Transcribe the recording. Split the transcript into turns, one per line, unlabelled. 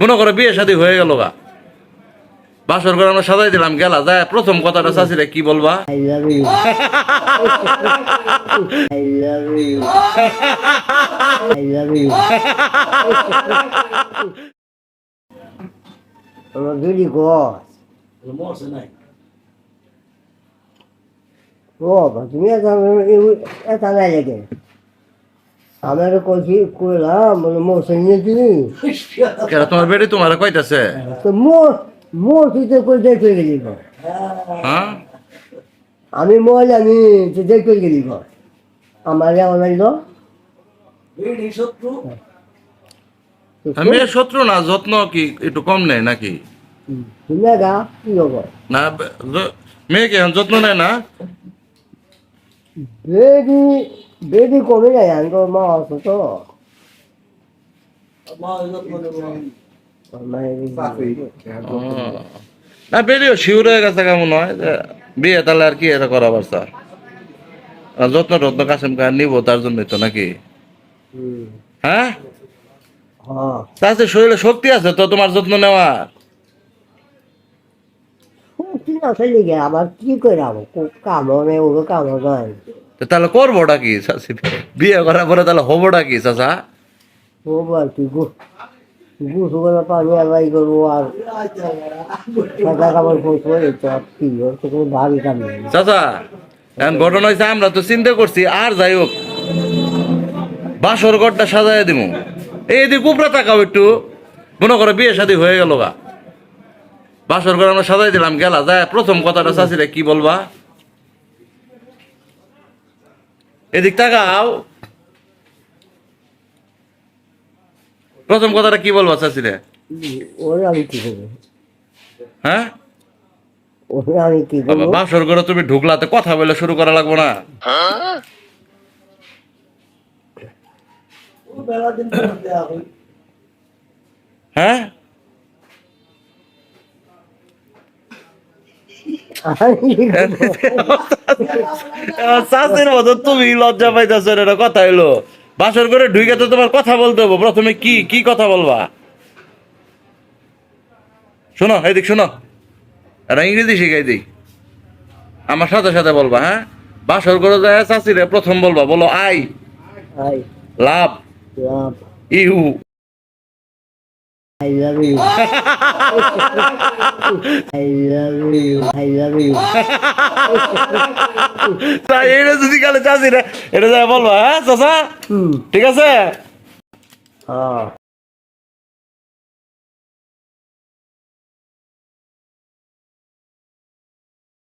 মনে করো বিয়ে শাদী হয়ে গেল গা। বাসর করে আমরা সাজাই দিলাম, গেলা, যায়, প্রথম কথাটা চাষিরা কি বলবা?
তুমি এটা এটা লাগে। আমার কইছি কইলাম বলে মৌসুম নিয়ে দিবি
কেন তোমার বেটি তোমার কইতাছে?
তো মো মৌসুমতে কই দেখে গেলি
হ্যাঁ?
আমি মহিলা আমি তো দেখে গেলি আমার আমার
আমি শত্রু না যত্ন কি একটু কম নেই নাকি? না মেয়েকে যত্ন নেয় না?
বেডি বেডি কমে যায় আমি তো মা অসুস্থ।
না বেরিও শিউর হয়ে গেছে কেমন হয় বিয়ে তাহলে আর কি এটা করা পারছা আর যত্ন টত্ন কাশেম কার নিব তার জন্যই তো নাকি হ্যাঁ
হ্যাঁ
তাতে শরীরে শক্তি আছে তো তোমার যত্ন নেওয়া
না চলে গে আবার কি করে নেই ওরও কামও নয়
তো তাহলে করবোটা কি চাচি? বিয়ে করার পরে তাহলে হবোটা কি চাচা
ও বল তুই গুছু করে পানি আবাই করব আর আর কি কোনো ভারী কাম
চাচা এখন ঘটনা হয়েছে আমরা তো চিন্তা করছি আর যাই হোক বাসর ঘরটা সাজাই দিব এই দিক উপরে তাকাও একটু মনে করো বিয়ে শাদী হয়ে গেল গা। বাসর ঘর আমরা সাজাই দিলাম গেলা যায় প্রথম কথাটা চাচিরা কি বলবা? এদিক তাকাও। প্রথম কথাটা কি বলবা চাচিরে?
ওর আমি কি করব
হ্যাঁ? বাসর ঘরে তুমি ঢুকলাতে কথা বলে শুরু করা লাগবো না। হ্যাঁ? চাষের মতো তুমি লজ্জা পাইতেছো এটা কথা হইল। বাসর করে ঢুকে তো তোমার কথা বলতে হব প্রথমে কি কি কথা বলবা? শোনো এদিক শোনো। এটা ইংরেজি শিখাই দিই। আমার সাথে সাথে বলবা হ্যাঁ? বাসর করে যায় চাষিরে প্রথম বলবা বলো I. Love. You.
I love you. I love you. I love you.
তা এটা যদি কালে চাষিরে এটা যাই বলবা হ্যাঁ চাষা ঠিক আছে
হ্যাঁ